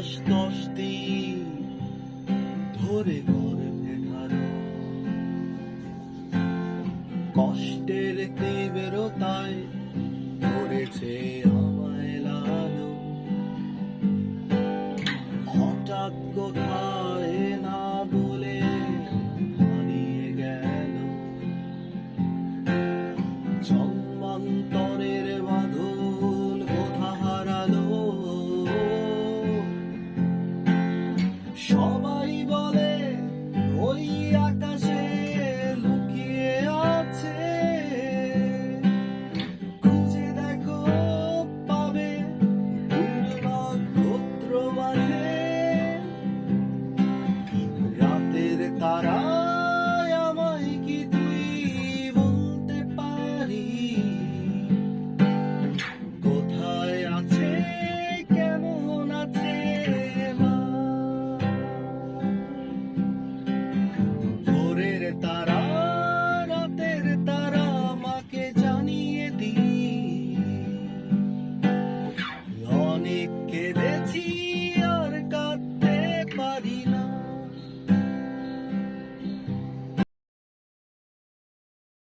আকাশ দশটি ধরে করবে কষ্টের তীব্রতায় ধরেছে আমায় লালো হঠাৎ কোথায় tara